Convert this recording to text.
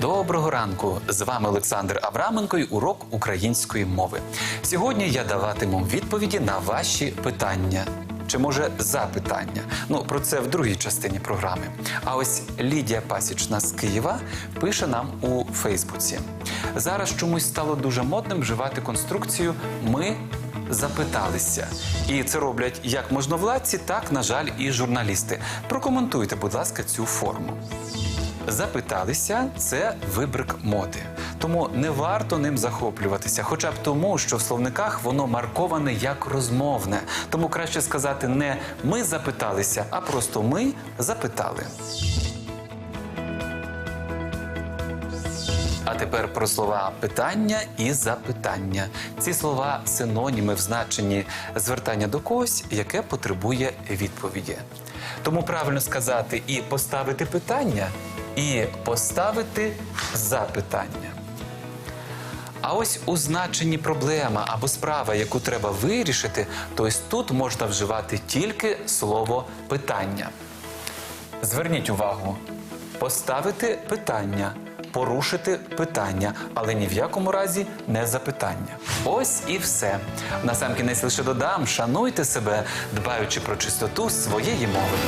Доброго ранку! З вами Олександр Авраменко і урок української мови. Сьогодні я даватиму відповіді на ваші питання. Чи може запитання? Ну про це в другій частині програми. А ось Лідія Пасічна з Києва пише нам у Фейсбуці. Зараз чомусь стало дуже модним вживати конструкцію Ми запиталися. І це роблять як можновладці, так, на жаль, і журналісти. Прокоментуйте, будь ласка, цю форму. Запиталися це вибрик моди. Тому не варто ним захоплюватися, хоча б тому, що в словниках воно марковане як розмовне. Тому краще сказати не ми запиталися, а просто ми запитали. А тепер про слова питання і запитання. Ці слова синоніми в значенні звертання до когось, яке потребує відповіді. Тому правильно сказати і поставити питання, і поставити запитання. А ось у значенні проблема або справа, яку треба вирішити, то ось тут можна вживати тільки слово питання. Зверніть увагу, поставити питання, порушити питання, але ні в якому разі не запитання. Ось і все. Насамкінець лише додам: шануйте себе, дбаючи про чистоту своєї мови.